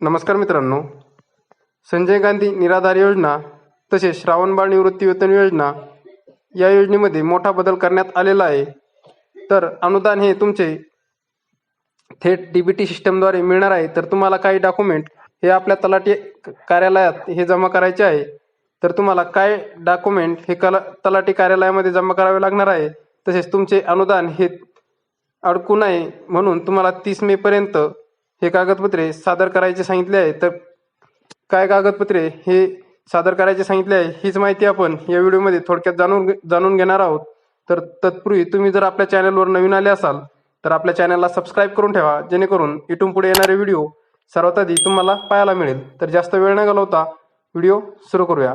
नमस्कार मित्रांनो. संजय गांधी निराधार योजना तसेच श्रावणबाळ निवृत्ती वेतन योजना या योजनेमध्ये मोठा बदल करण्यात आलेला आहे. तर अनुदान हे तुमचे थेट डी बी टी सिस्टमद्वारे मिळणार आहे. तर तुम्हाला काही डॉक्युमेंट हे आपल्या तलाठी कार्यालयात हे जमा करायचे आहे. तर तुम्हाला काय डॉक्युमेंट हे कला तलाठी कार्यालयामध्ये जमा करावे लागणार आहे? तसेच तुमचे अनुदान हे अडकू नये म्हणून तुम्हाला तीस मेपर्यंत हे कागदपत्रे सादर करायचे सांगितले आहे तर काय कागदपत्रे हे सादर करायचे सांगितले आहे हीच माहिती आपण या व्हिडिओमध्ये थोडक्यात जाणून जाणून घेणार आहोत. तर तत्पूर्वी तुम्ही जर आपल्या चॅनलवर नवीन आले असाल तर आपल्या चॅनलला सबस्क्राईब करून ठेवा जेणेकरून इथून पुढे येणारे व्हिडिओ सर्वात आधी तुम्हाला पाहायला मिळेल. तर जास्त वेळ न घालवता व्हिडिओ सुरू करूया.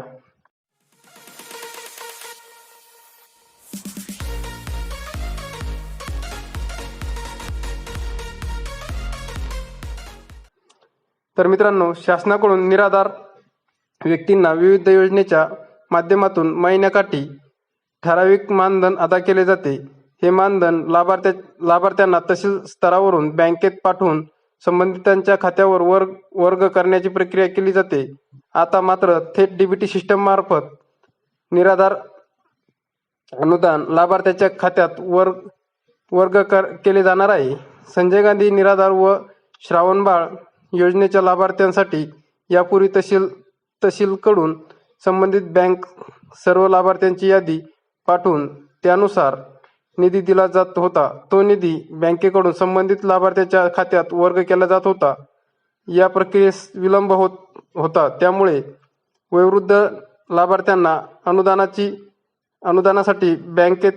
तर मित्रांनो शासनाकडून निराधार व्यक्तींना विविध योजनेच्या माध्यमातून महिन्याकाठी ठराविक मानधन अदा केले जाते. हे मानधन लाभार्थ्या लाभार्थ्यांना तहसील स्तरावरून बँकेत पाठवून संबंधितांच्या खात्यावर वर्ग वर्ग करण्याची प्रक्रिया केली जाते. आता मात्र थेट डीबीटी सिस्टम मार्फत निराधार अनुदान लाभार्थ्याच्या खात्यात वर्ग वर्ग कर केले जाणार आहे. संजय गांधी निराधार व श्रावणबाळ योजनेच्या लाभार्थ्यांसाठी यापूर्वी तहसील तहसीलकडून संबंधित बँक सर्व लाभार्थ्यांची यादी पाठवून त्यानुसार निधी दिला जात होता. तो निधी बँकेकडून संबंधित लाभार्थ्याच्या खात्यात वर्ग केला जात होता. या प्रक्रियेस विलंब होत होता. त्यामुळे वयोवृद्ध लाभार्थ्यांना अनुदानाची अनुदानासाठी बँकेत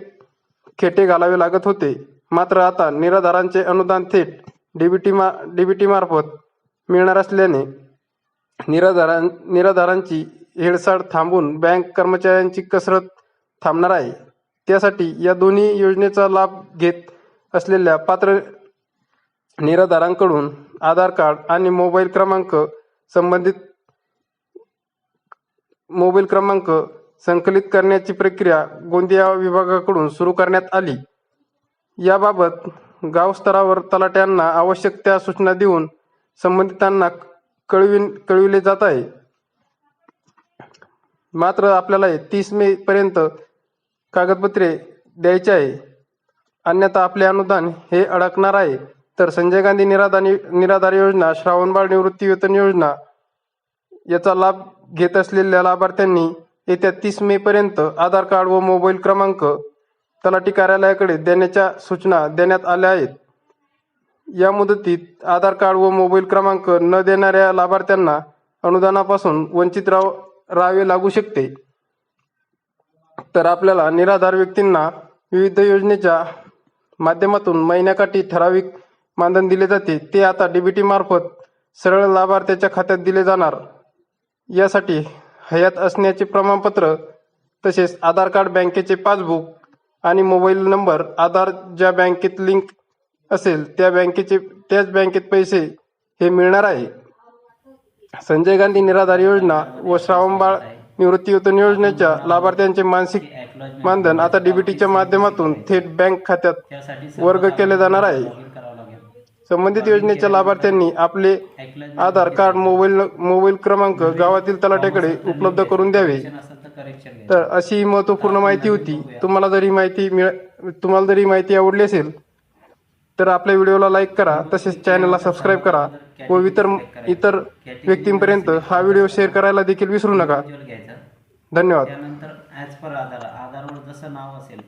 खेटे घालावे लागत होते. मात्र आता निराधारांचे अनुदान थेट डीबीटी मा डीबीटी मार्फत मिळणार असल्याने निराधारां निराधारांची हेळसाड थांबून बँक कर्मचाऱ्यांची कसरत थांबणार आहे. त्यासाठी या दोन्ही योजनेचा लाभ घेत असलेल्या पात्र निराधारांकडून आधार कार्ड आणि मोबाईल क्रमांक संबंधित मोबाईल क्रमांक संकलित करण्याची प्रक्रिया गोंदिया विभागाकडून सुरू करण्यात आली. याबाबत गाव स्तरावर तलाट्यांना आवश्यक त्या सूचना देऊन संबंधितांना कळविन कळविले जात आहे. मात्र आपल्याला तीस मे पर्यंत कागदपत्रे द्यायचे आहे. अन्यथा आपले अनुदान हे अडकणार आहे. तर संजय गांधी निराधार निराधार योजना श्रावणबाळ निवृत्ती वेतन योजना याचा लाभ घेत असलेल्या लाभार्थ्यांनी येत्या तीस मे पर्यंत आधार कार्ड व मोबाईल क्रमांक तलाठी कार्यालयाकडे देण्याच्या सूचना देण्यात आल्या आहेत. या मुदतीत आधार कार्ड व मोबाईल क्रमांक न देणाऱ्या लाभार्थ्यांना अनुदानापासून वंचित राह राहावे लागू शकते. तर आपल्याला निराधार व्यक्तींना विविध योजनेच्या माध्यमातून महिन्याकाठी ठराविक मानधन दिले जाते. ते आता डीबीटी मार्फत सरळ लाभार्थ्याच्या खात्यात दिले जाणार. यासाठी हयात असण्याचे प्रमाणपत्र तसेच आधार कार्ड बँकेचे पासबुक आणि मोबाईल नंबर आधार ज्या बँकेत लिंक असेल त्या बँकेचे त्याच बँकेत पैसे हे मिळणार आहे. संजय गांधी निराधार योजना व श्रावणबाळ निवृत्तीवेतन योजनेच्या लाभार्थ्यांचे मानसिक मानधन आता डीबीटीच्या माध्यमातून थेट बँक खात्यात वर्ग केले जाणार आहे. संबंधित योजनेच्या लाभार्थ्यांनी आपले आधार कार्ड मोबाईल मोबाईल क्रमांक गावातील तलाट्याकडे उपलब्ध करून द्यावे. तर तर अशी महत्त्वपूर्ण माहिती होती. तुम्हाला जरी माहिती मिळ तुम्हाला जरी माहिती आवडली असेल तर आपल्या व्हिडिओला लाईक करा तसेच चॅनलला सबस्क्राईब करा व इतर इतर व्यक्तींपर्यंत हा व्हिडिओ शेअर करायला देखील विसरू नका. धन्यवाद. त्यानंतर ॲज पर आधार आधारवर जसं नाव असेल